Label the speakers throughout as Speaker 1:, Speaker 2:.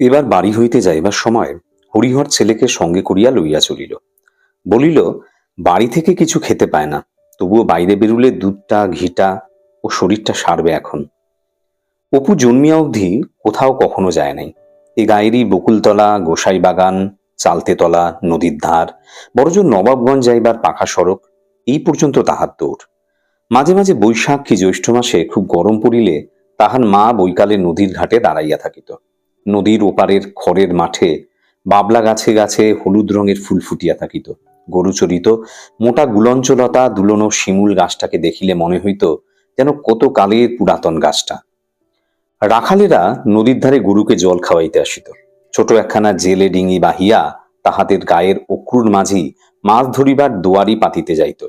Speaker 1: এবার বাড়ি হইতে যাইবার সময় হরিহর ছেলেকে সঙ্গে করিয়া লইয়া চলিল। বলিল, বাড়ি থেকে কিছু খেতে পায় না, তবুও বাইরে বেরুলে দুধটা, ঘিটা ও শরীরটা সারবে এখন। অপু জন্মিয়া অবধি কোথাও কখনো যায় নাই। এ গায়েরই বকুলতলা, গোসাই বাগান, চালতেতলা, নদীর ধার বড়জোর নবাবগঞ্জ যাইবার পাকা সড়ক, এই পর্যন্ত তাহার দৌড় মাঝে মাঝে বৈশাখ কি জ্যৈষ্ঠ মাসে খুব গরম পড়িলে তাহার মা বৈকালে নদীর ঘাটে দাঁড়াইয়া থাকিত। নদীর ওপারের খড়ের মাঠে বাবলা গাছে গাছে হলুদ রঙের ফুল ফুটিয়া থাকিত। গরু চরিত, মোটা গুলঞ্চলতা দুলনো শিমুল গাছটাকে দেখিলে মনে হইত যেন কত কালের পুরাতন গাছটা। রাখালেরা নদীর ধারে গরুকে জল খাওয়াইতে আসিত। ছোট একখানা জেলে ডিঙি বাহিয়া তাহাদের গায়ের অক্রুর মাঝি মাছ ধরিবার দোয়ারি পাতিতে যাইত।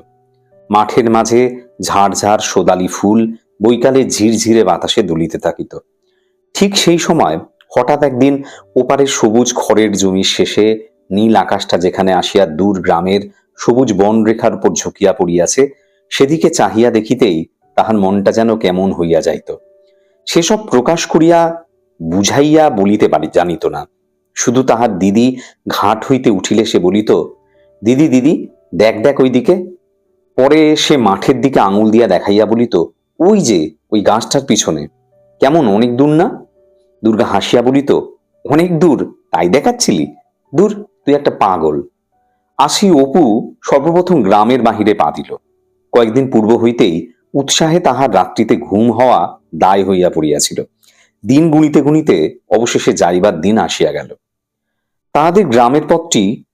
Speaker 1: মাঠের মাঝে ঝাড় ঝাড় সোদালি ফুল বৈকালে ঝিরঝিরে বাতাসে দুলিতে থাকিত। ঠিক সেই সময় হঠাৎ একদিন ওপারে সবুজ খড়ের জমির শেষে নীল আকাশটা যেখানে আসিয়া দূর গ্রামের সবুজ বনরেখার উপর ঝুঁকিয়া পড়িয়াছে, সেদিকে চাহিয়া দেখিতেই তাহার মনটা যেন কেমন হইয়া যাইত। সেসব প্রকাশ করিয়া বুঝাইয়া বলিতে পারি, জানিত না। শুধু তাহার দিদি ঘাট হইতে উঠিলে সে বলিত, দিদি দিদি, দেখ দেখ ওইদিকে। পরে সে মাঠের দিকে আঙুল দিয়া দেখাইয়া বলিত, ওই যে, ওই গাছটার পিছনে। কেমন, অনেক দূর না? দুর্গা হাসিয়া বলিত, অনেক দূর, তাই দেখাচ্ছিলি? দূর, তুই একটা পাগল। আসি অপু সর্বপ্রথম গ্রামের বাহিরে পা দিল। কয়েকদিন পূর্ব হইতেই উৎসাহে তাহার রাত্রিতে ঘুম হওয়া দায় হইয়া পড়িয়াছিল। দিন গুনিতে গুনিতে অবশেষে যাইবার দিন আসিয়া গেল। তাহাদের গ্রামের পথটি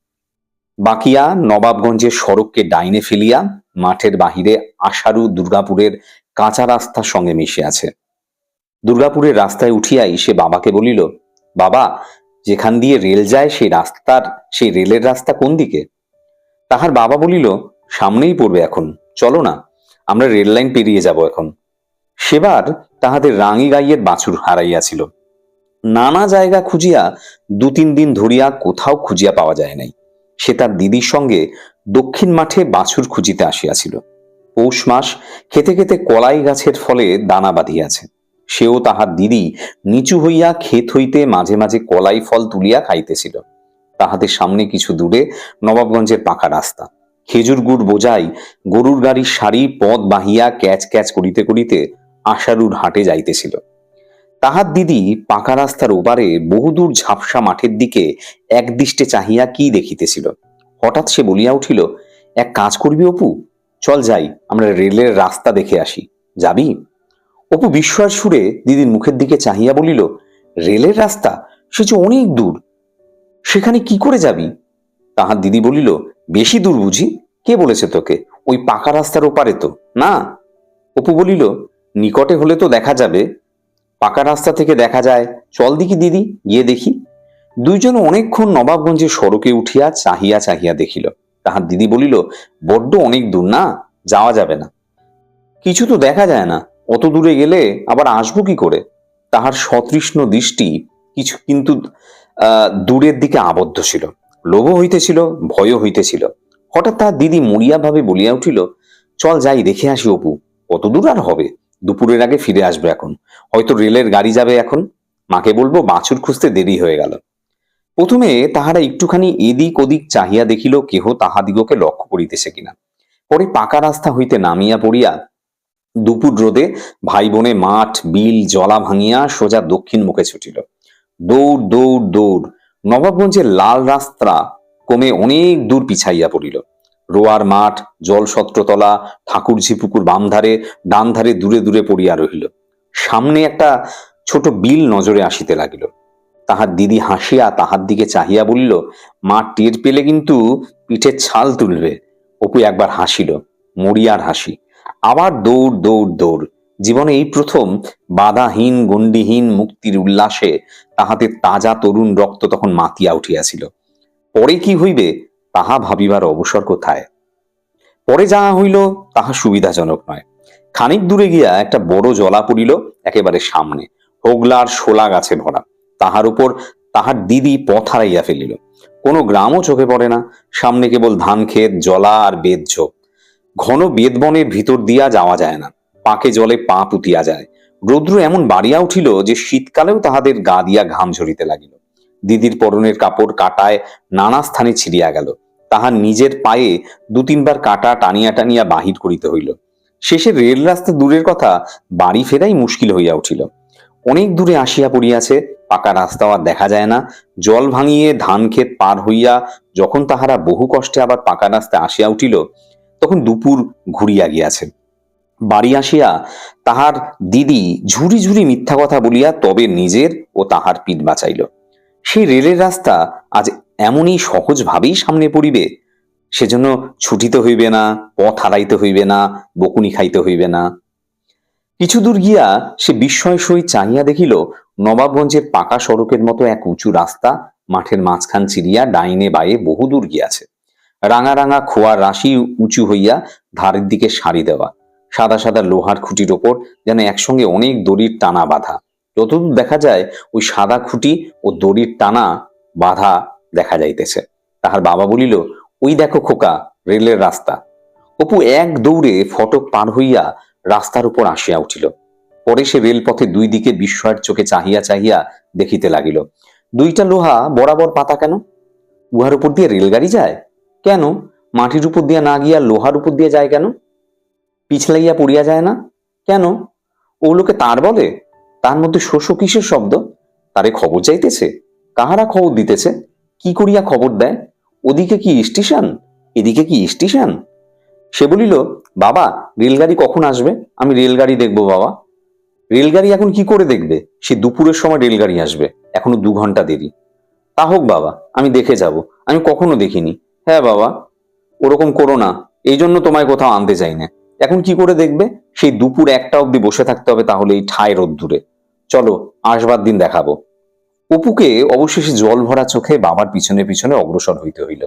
Speaker 1: বাকিয়া নবাবগঞ্জের সড়ককে ডাইনে ফেলিয়া মাঠের বাহিরে আশারু দুর্গাপুরের কাঁচা রাস্তার সঙ্গে মিশে আছে দুর্গাপুরের রাস্তায় উঠিয়াই সে বাবাকে বলিল, বাবা, যেখান দিয়ে রেল যায় সেই রাস্তার, সেই রেলের রাস্তা কোন দিকে? তাহার বাবা বলিল, সামনেই পড়বে এখন, চলো না, আমরা রেল লাইন পেরিয়ে যাব এখন। সেবার তাহাদের রাঙি গাইয়ের বাছুর হারাইয়াছিল। নানা জায়গা খুঁজিয়া দু তিন দিন ধরিয়া কোথাও খুঁজিয়া পাওয়া যায় নাই। সে তার দিদির সঙ্গে দক্ষিণ মাঠে বাছুর খুঁজিতে আসিয়াছিল। পৌষ মাস খেতে খেতে কলাই গাছের ফলে দানা বাঁধিয়াছে। সেও তাহার দিদি। নিচু হইয়া ক্ষেত হইতে মাঝে মাঝে কলাই ফল তুলিয়া খাইতেছিল। তাহাদের সামনে কিছু দূরে নবাবগঞ্জের পাকা রাস্তা। খেজুর গুড় বোঝাই গরুর গাড়ির সারি পথ বাহিয়া ক্যাচ ক্যাচ করিতে করিতে আশারুর হাটে যাইতেছিল। তাহার দিদি পাকা রাস্তার ওপারে বহুদূর ঝাপসা মাঠের দিকে একদৃষ্টে চাহিয়া কি দেখিতেছিল। হঠাৎ সে বলিয়া উঠিল, এক কাজ করবি অপু? চল যাই, আমরা রেলের রাস্তা দেখে আসি। যাবি? অপু বিস্ময়ের সুরে দিদির মুখের দিকে চাহিয়া বলিল, রেলের রাস্তা? সে যে অনেক দূর। সেখানে কি করে যাবি? তাহার দিদি বলিল, বেশি দূর বুঝি। কে বলেছে তোকে? ওই পাকা রাস্তার ওপারে তো। না? অপু বলিল, নিকটে হলে তো দেখা যাবে। পাকা রাস্তা থেকে দেখা যায়। চল দেখি দিদি, গিয়ে দেখি। দুইজন অনেকক্ষণ নবাবগঞ্জের সড়কে উঠিয়া চাহিয়া চাহিয়া দেখিল। তাহার দিদি বলিল, বড্ড অনেক দূর না? যাওয়া যাবে না। কিছু তো দেখা যায় না। অত দূরে গেলে আবার আসব কি করে? তাহার সতৃষ্ণ দৃষ্টি কিছু কিন্তু দূরের দিকে আবদ্ধ ছিল। লোভ হইতেছিল, ভয়ও হইতেছিল। হঠাৎ তাহার দিদি মরিয়া ভাবে বলিয়া উঠিল, চল যাই, দেখে আসি অপু কত দূর আর হবে? দুপুরের আগে ফিরে আসবে এখন। হয়তো রেলের গাড়ি যাবে এখন। মাকে বলব, বাছুর খুঁজতে দেরি হয়ে গেল। প্রথমে তাহারা একটুখানি এদিক ওদিক চাহিয়া দেখিল, কেহ তাহাদিগকে লক্ষ্য করিতেছে কিনা। পরে পাকা রাস্তা হইতে নামিয়া পড়িয়া দুপুর রোদে ভাই বোনে মাঠ, বিল, জলা ভাঙিয়া সোজা দক্ষিণ মুখে ছুটিল। দৌড় দৌড় দৌড়। নবাবগঞ্জের লাল রাস্তা কমে অনেক দূর পিছাইয়া পড়িল। রোয়ার মাঠ, জলসত্রতলা, ঠাকুরঝি পুকুর বাম ধারে, ডান ধারে দূরে দূরে পড়িয়া রহিল। সামনে একটা ছোট বিল নজরে আসিতে লাগিল। তাহার দিদি হাসিয়া তাহার দিকে চাহিয়া বলিল, মা, টের পেলে কিন্তু পিঠের ছাল তুলবে। অপু একবার হাসিল, মরিয়ার হাসি। আবার দৌড় দৌড় দৌড়। জীবনে এই প্রথম বাধাহীন, গণ্ডিহীন মুক্তির উল্লাসে তাহাতে তাজা তরুণ রক্ত তখন মাতিয়া উঠিয়াছিল। পরে কি হইবে, তাহা ভাবিবার অবসর কোথায়? পরে যাহা হইল, তাহা সুবিধাজনক নয়। খানিক দূরে গিয়া একটা বড় জলা পড়িল একেবারে সামনে। হোগলার শোলা গাছে ভরা। তাহার উপর তাহার দিদি পথ হারাইয়া ফেলিল। কোনো গ্রামও চোখে পড়ে না। সামনে কেবল ধান ক্ষেত জলা আর বেদ ঝোপ। ঘন বেদবনের ভিতর দিয়া যাওয়া যায় না, পাকে জলে পা পুতিয়া যায়। রৌদ্র এমন বাড়িয়া উঠিল যে শীতকালেও তাহাদের গা দিয়া ঘাম ঝরিতে লাগিল। দিদির পরনের কাপড় কাটায় নানা স্থানে ছিড়িয়া গেল। তাহার নিজের পায়ে দু তিনবার কাটা টানিয়া টানিয়া বাহির করিতে হইল। শেষে রেল রাস্তা দূরের কথা বাড়ি ফেরাই মুশকিল হইয়া উঠিল। অনেক দূরে আসিয়া পড়িয়াছে, পাকা রাস্তাও আর দেখা যায় না। জল ভাঙিয়ে ধান ক্ষেত পার হইয়া যখন তাহারা বহু কষ্টে আবার পাকা রাস্তায় আসিয়া উঠিল তখন দুপুর ঘুরিয়া গিয়াছে। বাড়ি আসিয়া তাহার দিদি ঝুড়ি ঝুড়ি মিথ্যা কথা বলিয়া তবে নিজের ও তাহার পিঠ বাঁচাইল। সেই রেলের রাস্তা আজ এমনই সহজভাবেই সামনে পড়িবে, সেজন্য ছুটিতে হইবে না, পথ হারাইতে হইবে না, বকুনি খাইতে হইবে না। কিছু দূর গিয়া সে বিস্ময় সই চাহিয়া দেখিল, নবাবগঞ্জের পাকা সড়কের মতো এক উঁচু রাস্তা মাঠের মাঝখান চিরিয়া ডাইনে বায়ে বহু দূর গিয়াছে। রাঙা রাঙা খোয়ার রাশি উঁচু হইয়া ধারের দিকে সারি দেওয়া। সাদা সাদা লোহার খুঁটির ওপর যেন একসঙ্গে অনেক দড়ির টানা বাঁধা। যতদূর দেখা যায়, ওই সাদা খুঁটি ও দড়ির টানা বাঁধা দেখা যাইতেছে। তাহার বাবা বলিল, ওই দেখো খোকা, রেলের রাস্তা। অপু এক দৌড়ে ফটক পার হইয়া রাস্তার উপর আসিয়া উঠিল। পরে সে রেলপথে দুই দিকে বিস্ময়ের চোখে চাহিয়া চাহিয়া দেখিতে লাগিল, দুইটা লোহা বরাবর পাতা কেন? উহার উপর দিয়ে রেলগাড়ি যায়? কেন? মাটির উপর দিয়া না গিয়া লোহার উপর দিয়ে যায় কেন? পিছলাইয়া পড়িয়া যায় না? কেন? ওগুলোকে তার বলে, তার মধ্যে শোষ কিসের শব্দ? তারে খবর চাইতেছে। কাহারা খবর দিতেছে? কি করিয়া খবর দেয়? ওদিকে কি স্টেশন? এদিকে কি স্টেশন? সে বলিল, বাবা, রেলগাড়ি কখন আসবে? আমি রেলগাড়ি দেখব, বাবা। রেলগাড়ি এখন কি করে দেখবে? সে দুপুরের সময় রেলগাড়ি আসবে। এখনও দু ঘণ্টা দেরি। তা হোক, বাবা, আমি দেখে যাব। আমি কখনো দেখিনি। হ্যাঁ বাবা, ওরকম করো না। এই জন্য তোমায় কোথাও আনতে চাই না এখন কি করে দেখবে? সেই দুপুর একটা অবধি বসে থাকতে হবে তাহলে এই ঠায় রোদ্দুরে। চলো, আসবার দিন দেখাবো। অপুকে অবশেষে জল ভরা চোখে বাবার পিছনে পিছনে অগ্রসর হইতে হইল।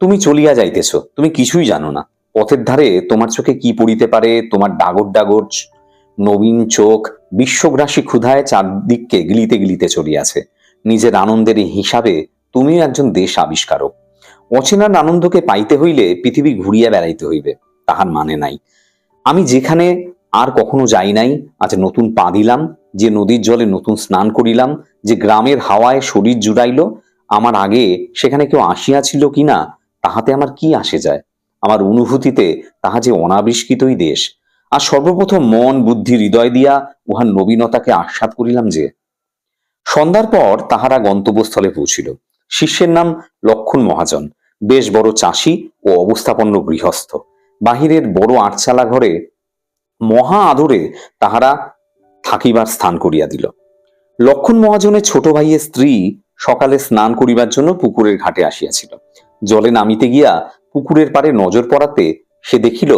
Speaker 1: তুমি চলিয়া যাইতেছ, তুমি কিছুই জানো না। পথের ধারে তোমার চোখে কি পড়িতে পারে, তোমার ডাগর ডাগর নবীন চোখ, বিশ্বগ্রাসী ক্ষুধায় চারদিককে গিলিতে গিলিতে চলিয়াছে। নিজের আনন্দের হিসাবে তুমিও একজন দেশ আবিষ্কারক। অচেনার আনন্দকে পাইতে হইলে পৃথিবী ঘুরিয়া বেড়াইতে হইবে, তাহার মানে নাই। আমি যেখানে আর কখনো যাই নাই, আজ নতুন পা দিলাম, যে নদীর জলে নতুন স্নান করিলাম, যে গ্রামের হাওয়ায় শরীর জুড়াইল, আমার আগে সেখানে কেউ আসিয়াছিল কিনা, তাহাতে আমার কি আসে যায়? আমার অনুভূতিতে তাহা যে অনাবিষ্কৃতই দেশ। আর সর্বপ্রথম মন, বুদ্ধি, হৃদয় দিয়া উহার নবীনতাকে আস্বাদ করিলাম যে, সন্ধ্যার পর তাহারা গন্তব্যস্থলে পৌঁছিল। শিষ্যের নাম লক্ষণ মহাজন। বেশ বড় চাষি ও অবস্থাপন্ন গৃহস্থ। বাহিরের বড় আটচালা ঘরে মহা আদরে তাহারা থাকিবার স্থান করিয়া দিল। লক্ষণ মহাজনের ছোট ভাইয়ের স্ত্রী সকালে স্নান করিবার জন্য পুকুরের ঘাটে আসিয়াছিল। জলে নামিতে গিয়া পুকুরের পারে নজর পড়াতে সে দেখিল,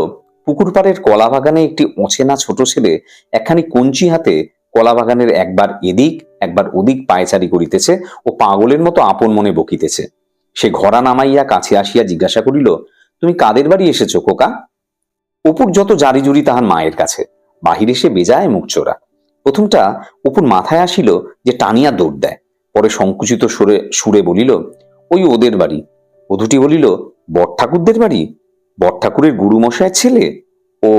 Speaker 1: পুকুর পাড়ের কলা বাগানে একটি অচেনা ছোট ছেলে একখানি কঞ্চি হাতে কলা বাগানের একবার এদিক, একবার ওদিক পায়চারি করিতেছে ও পাগলের মতো আপন মনে বকিতেছে। সে ঘরা নামাইয়া কাছে আসিয়া জিজ্ঞাসা করিল, তুমি কাদের বাড়ি এসেছ খোকা? অপুর যত জারি জুরি তাহার মায়ের কাছে, বাহিরে সে বেজায় মুখ চোরা প্রথমটা অপুর মাথায় আসিল যে টানিয়া দৌড় দেয়, পরে সংকুচিত সুরে সুরে বলিল, ওই ওদের বাড়ি। বধূটি বলিল বট ঠাকুরদের বাড়ি? বট ঠাকুরের গুরুমশায়ের ছেলে? ও।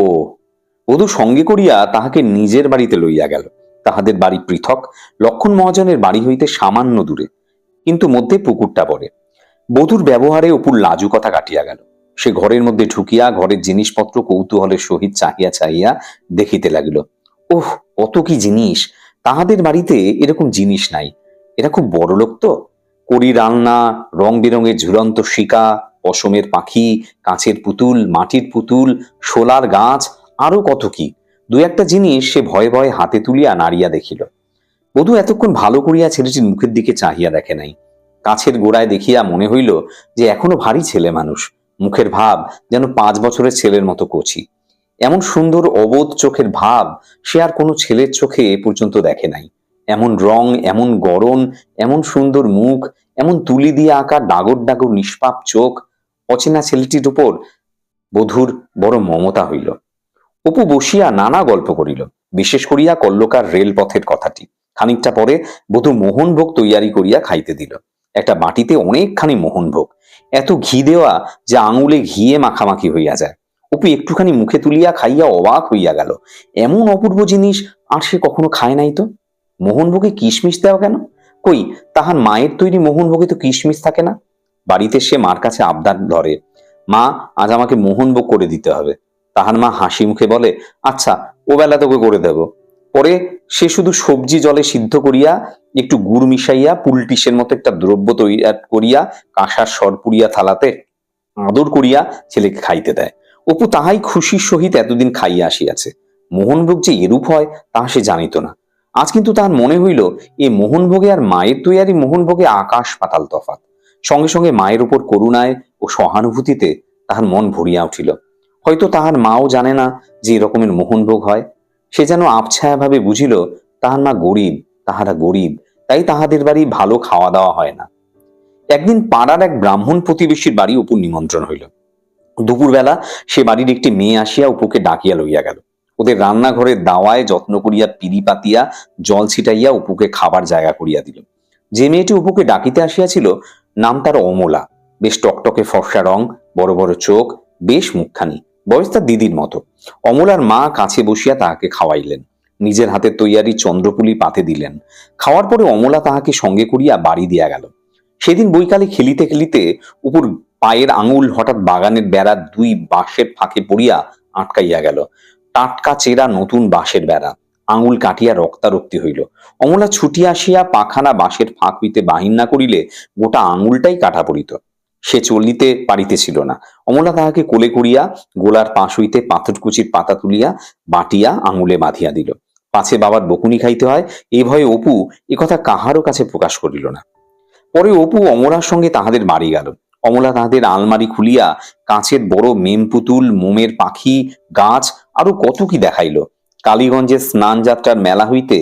Speaker 1: বধূ সঙ্গে করিয়া তাহাকে নিজের বাড়িতে লইয়া গেল। তাহাদের বাড়ি পৃথক, লক্ষণ মহাজনের বাড়ি হইতে সামান্য দূরে, কিন্তু মধ্যে পুকুরটা পড়ে। বধূর ব্যবহারে অপুর লাজুকতা কাটিয়া গেল। সে ঘরের মধ্যে ঢুকিয়া ঘরের জিনিসপত্র কৌতূহলের সহিত চাহিয়া চাহিয়া দেখিতে লাগিল। ওহ, কত কি জিনিস! তাহাদের বাড়িতে এরকম জিনিস নাই। এরা খুব বড় লোক তো। কড়ি রান্না রং বেরঙের ঝুলন্ত শিকা, পশমের পাখি, কাঁচের পুতুল, মাটির পুতুল, শোলার গাছ, আরও কত কি। দু একটা জিনিস সে ভয়ে ভয়ে হাতে তুলিয়া নাড়িয়া দেখিল। বধু এতক্ষণ ভালো করিয়া ছেলেটির মুখের দিকে চাহিয়া দেখে নাই। কাছের গোড়ায় দেখিয়া মনে হইল যে এখনও ভারী ছেলে মানুষ। মুখের ভাব যেন পাঁচ বছরের ছেলের মতো কচি। এমন সুন্দর অবোধ চোখের ভাব সে আর কোনো ছেলের চোখে এ পর্যন্ত দেখে নাই। এমন রং, এমন গড়ন, এমন সুন্দর মুখ, এমন তুলি দিয়ে আঁকা ডাগর ডাগর নিষ্পাপ চোখ, অচেনা ছেলেটির উপর বধূর বড় মমতা হইল। অপু বসিয়া নানা গল্প করিল, বিশেষ করিয়া কল্লকার রেলপথের কথাটি। খানিকটা পরে বধূ মোহনভোগ তৈয়ারি করিয়া খাইতে দিল। একটা বাটিতে অনেকখানি মোহনভোগ এত ঘি দেওয়া যে আঙুলে ঘিয়ে মাখামাখি হইয়া যায়। অপু একটুখানি মুখে তুলিয়া খাইয়া অবাক হইয়া গেল। এমন অপূর্ব জিনিস আর সে কখনো খায় নাই তো? মোহনভোগে কিশমিশ দেওয়া কেন? কই, তাহার মায়ের তৈরি মোহনভোগে তো কিশমিশ থাকে না? বাড়িতে সে মার কাছে আবদার ধরে, মা, আজ আমাকে মোহনভোগ করে দিতে হবে। তাহার মা হাসি মুখে বলে আচ্ছা ও বেলা তোকে করে দেব। পরে সে শুধু সবজি জলে সিদ্ধ করিয়া, একটু গুড় মিশাইয়া পুলটিসের মতো একটা দ্রব্য তৈরি করিয়া, কাঁসার সর পুড়িয়া থালাতে আদর করিয়া ছেলেকে খাইতে দেয়। অপু তাহাই খুশির সহিত এতদিন খাইয়া আসিয়াছে। মোহনভোগ যে এরূপ হয় তাহা সে জানিত না। আজ কিন্তু তাহার মনে হইল, এ মোহনভোগে আর মায়ের তৈয়ারি মোহনভোগে আকাশ পাতাল তফাত। সঙ্গে সঙ্গে মায়ের উপর করুণায় ও সহানুভূতিতে তাহার মন ভরিয়া উঠিল। হয়তো তাহার মাও জানে না যে এরকমের মোহনভোগ হয়। সে যেন আবছায়া ভাবে বুঝিল, তাহার মা গরিব, তাহারা গরিব, তাই তাহাদের বাড়ি ভালো খাওয়া দাওয়া হয় না। একদিন পাড়ার এক ব্রাহ্মণ প্রতিবেশীর বাড়ি উপর নিমন্ত্রণ হইল। দুপুরবেলা সে বাড়ির একটি মেয়ে আসিয়া উপকে ডাকিয়া লইয়া গেল। ওদের রান্নাঘরের দাওয়ায় যত্ন করিয়া পিড়ি পাতিয়া, জল ছিটাইয়া উপুকে খাবার জায়গা করিয়া দিল। যে মেয়েটি উপুকে ডাকিতে আসিয়াছিল, নাম তার অমলা। বেশ টকটকে ফর্সা রং, বড় বড় চোখ, বেশ মুখখানি। বয়স তার দিদির মতো। অমলার মা কাছে বসিয়া তাহাকে খাওয়াইলেন। নিজের হাতে তৈয়ারি চন্দ্রপুলি পাতে দিলেন। খাওয়ার পরে অমলা তাহাকে সঙ্গে করিয়া বাড়ি দিয়া গেল। সেদিন বৈকালে খেলিতে খেলিতে উপর পায়ের আঙুল হঠাৎ বাগানের বেড়ার দুই বাঁশের ফাঁকে পড়িয়া আটকাইয়া গেল। টাটকা চেরা নতুন বাঁশের বেড়া। আঙুল কাটিয়া রক্তারক্তি হইল। অমলা ছুটিয়া আসিয়া পাখানা বাঁশের ফাঁক হইতে বাহির না করিলে গোটা আঙুলটাই কাটা পড়িত। সে চলিতে পারিতেছিল না। অমলা তাহাকে কোলে করিয়া গোলার পাশ হইতে পাথরকুচির পাতা তুলিয়া বাটিয়া আঙুলে বাঁধিয়া দিল। পাছে বাবার বকুনি খাইতে হয় এই ভয়ে অপু কথা কাহারও কাছে প্রকাশ করিল না। পরে অপু অমলার সঙ্গে তাহাদের বাড়ি গেল। অমলা তাহাদের আলমারি খুলিয়া কাঁচের বড় মেম পুতুল, মোমের পাখি, গাছ আরও কত কি দেখাইল। কালীগঞ্জের স্নান যাত্রার মেলা হইতে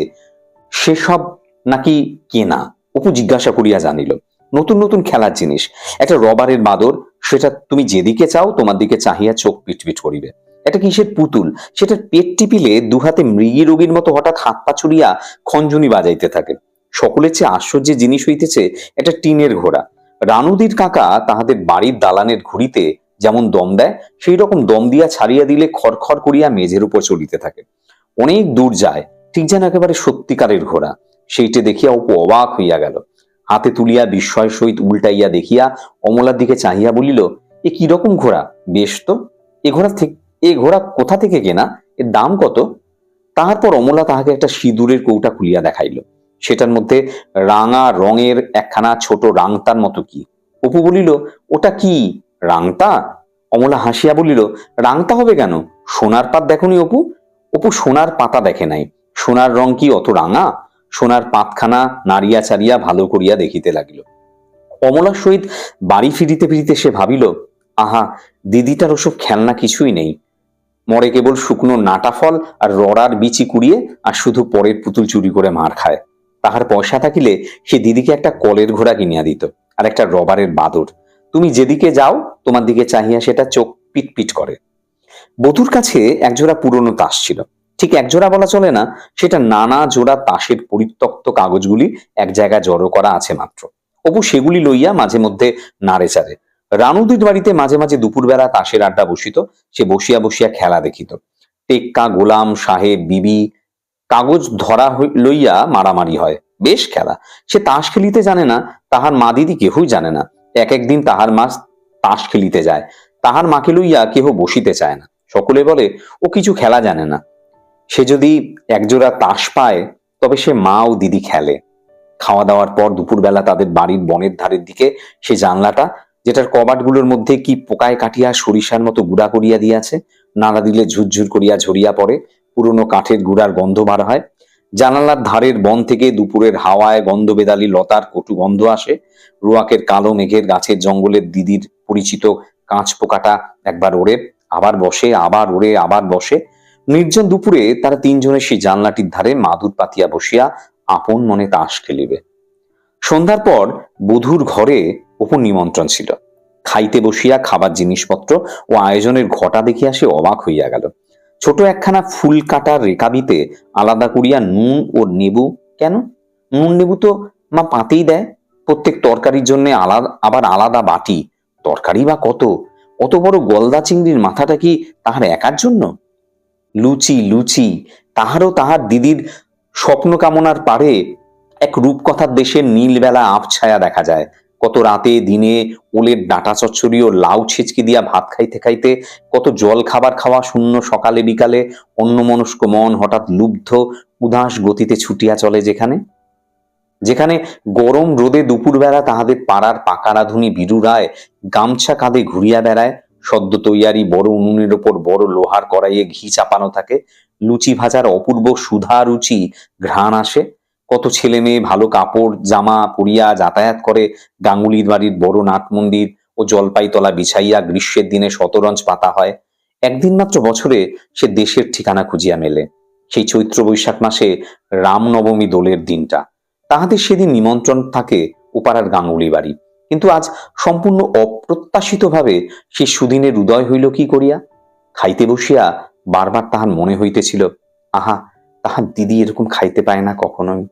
Speaker 1: সেসব নাকি কেনা, অপু জিজ্ঞাসা করিয়া জানিল। নতুন নতুন খেলার জিনিস। একটা রবারের বাদর, সেটা তুমি যেদিকে চাও, তোমার দিকে চাহিয়া চোখ পিটপিট করিবে। একটা কিসের পুতুল? সেটার পেট টিপিলে দুহাতে মৃগী রোগীর মতো হঠাৎ হাত পা ছুড়িয়া খঞ্জনি বাজাইতে থাকে। সকলের চেয়ে আশ্চর্যের জিনিস হইতেছে একটা টিনের ঘোড়া। রানুদির কাকা তাহাদের বাড়ির দালানের ঘুড়িতে যেমন দম দেয় সেই রকম দম দিয়া ছাড়িয়া দিলে খড়খড় করিয়া মেঝের উপর চলিতে থাকে। অনেক দূর যায়, ঠিক যেন একেবারে সত্যিকারের ঘোড়া। সেইটে দেখিয়া অপু অবাক হইয়া গেল। হাতে তুলিয়া বিস্ময় সহিত উল্টাইয়া দেখিয়া অমলার দিকে চাহিয়া বলিল, এ কি রকম ঘোড়া? বেশ তো। এ ঘোড়া এ ঘোড়া কোথা থেকে কেনা? এর দাম কত? তাহার পর অমলা তাহাকে একটা সিঁদুরের কৌটা খুলিয়া দেখাইল। সেটার মধ্যে রাঙা রঙের একখানা ছোট রাংতার মতো কি? অপু বলিল, ওটা কি, রাংতা? অমলা হাসিয়া বলিল, রাংতা হবে কেন? সোনার পাত দেখনি অপু? অপু সোনার পাতা দেখে নাই। সোনার রং কি অত রাঙা? সোনার পাতখানা নাড়িয়া চারিয়া ভালো করিয়া দেখিতে লাগিল। অমলার সহিত বাড়ি ফিরিতে ফিরিতে সে ভাবিল, আহা, দিদিটার ওসব খেলনা কিছুই নেই। মরে কেবল শুকনো নাটা ফল আর রড়ার বিচি কুড়িয়ে আর শুধু পরের পুতুল চুরি করে মার খায়। তাহার পয়সা থাকিলে সে দিদিকে একটা কলের ঘোড়া কিনিয়া দিত আর একটা রবারের বাদর। তুমি যেদিকে যাও, তোমার দিকে চাহিয়া সেটা চোখ পিট পিট করে। বধুর কাছে একজোড়া পুরনো তাস ছিল। ঠিক এক জোড়া বলা চলে না, সেটা নানা জোড়া তাসের পরিত্যক্ত কাগজগুলি এক জায়গায় জড়ো করা আছে মাত্র। অপু সেগুলি লইয়া মাঝে মধ্যে নাড়ে চারে রানুদির বাড়িতে মাঝে মাঝে দুপুরবেলা তাসের আড্ডা বসিত, সে বসিয়া বসিয়া খেলা দেখিত। টেক্কা, গোলাম সাহেব বিবি, কাগজ ধরা লইয়া মারামারি হয়। বেশ খেলা। সে তাস খেলিতে জানে না, তাহার মা দিদি কেহই জানে না। এক একদিন তাহার মা তাস খেলিতে যায়। তাহার মাকে লইয়া কেহ বসিতে চায় না। সকলে বলে, ও কিছু খেলা জানে না। সে যদি একজোড়া তাস পায়, তবে সে মা ও দিদি খেলে। খাওয়া দাওয়ার পর দুপুরবেলা তাদের বাড়ির বনের ধারের দিকে সে জানলাটা, যেটার কবাটগুলোর মধ্যে কি পোকায় কাটিয়া সরিষার মতো গুড়া করিয়া দিয়াছে, নাড়া দিলে ঝুরঝুর করিয়া ঝরিয়া পড়ে, পুরনো কাঠের গুড়ার গন্ধ বার হয়। জানালার ধারের বন থেকে দুপুরের হাওয়ায় গন্ধ বেদালি লতার কটু গন্ধ আসে। রোয়াকের কালো মেঘের গাছের জঙ্গলের দিদির পরিচিত কাঁচ পোকাটা একবার ওড়ে, আবার বসে, আবার ওড়ে, আবার বসে। নির্জন দুপুরে তারা তিনজনে সেই জানলাটির ধারে মাদুর পাতিয়া বসিয়া আপন মনে তাস খেলিবে। সন্ধ্যার পর বধুর ঘরে অপু নিমন্ত্রণ ছিল। খাইতে বসিয়া খাবার জিনিসপত্র ও আয়োজনের ঘটা দেখিয়া সে অবাক হইয়া গেল। ছোট একখানা ফুল কাটার রেকাবিতে আলাদা করিয়া নুন ও নেবু কেন? নুন নেবু তো মা পাতেই দেয়। প্রত্যেক তরকারির জন্য আলাদা আবার আলাদা বাটি। তরকারি বা কত? অত বড় গলদা চিংড়ির মাথাটা কি তাহার একার জন্য? লুচি লুচি। তাহারও তাহার দিদির স্বপ্ন কামনার পারে এক রূপকথার দেশের নীলবেলা আবছায়া দেখা যায়। কত রাতে দিনে ওলের ডাটা চচ্চড়ি ও লাউ ছিচকি দিয়া ভাত খাইতে খাইতে কত জল খাবার খাওয়া শূন্য সকালে বিকালে অন্যমনস্ক মন হঠাৎ লুব্ধ, উদাস গতিতে ছুটিয়া চলে যেখানে? যেখানে গরম রোদে দুপুরবেলা তাহাদের পাড়ার পাকা রাঁধুনি বিরু রায় গামছা কাঁধে ঘুরিয়া বেড়ায় সদ্য তৈয়ারি বড় উনুনের ওপর বড় লোহার কড়াইয়ে ঘি চাপানো থাকে। লুচি ভাজার অপূর্ব সুধা রুচি ঘ্রাণ আসে। কত ছেলে মেয়ে ভালো কাপড়, জামা, পরিয়া যাতায়াত করে গাঙ্গুলির বাড়ির বড় নাট মন্দির ও জলপাইতলা বিছাইয়া গ্রীষ্মের দিনে শতরঞ্জ পাতা হয়। একদিন মাত্র বছরে সে দেশের ঠিকানা খুঁজিয়া মেলে। সেই চৈত্র বৈশাখ মাসে রামনবমী দোলের দিনটা। তাহাদের সেদিন নিমন্ত্রণ থাকে ওপাড়ার গাঙ্গুলি বাড়ি। কিন্তু আজ সম্পূর্ণ অপ্রত্যাশিতভাবে সে সুদিনের হৃদয় হইল কি করিয়া? খাইতে বসিয়া বারবার তাহার মনে হইতেছিল, আহা, তাহার দিদি এরকম খাইতে পায় না কখনোই।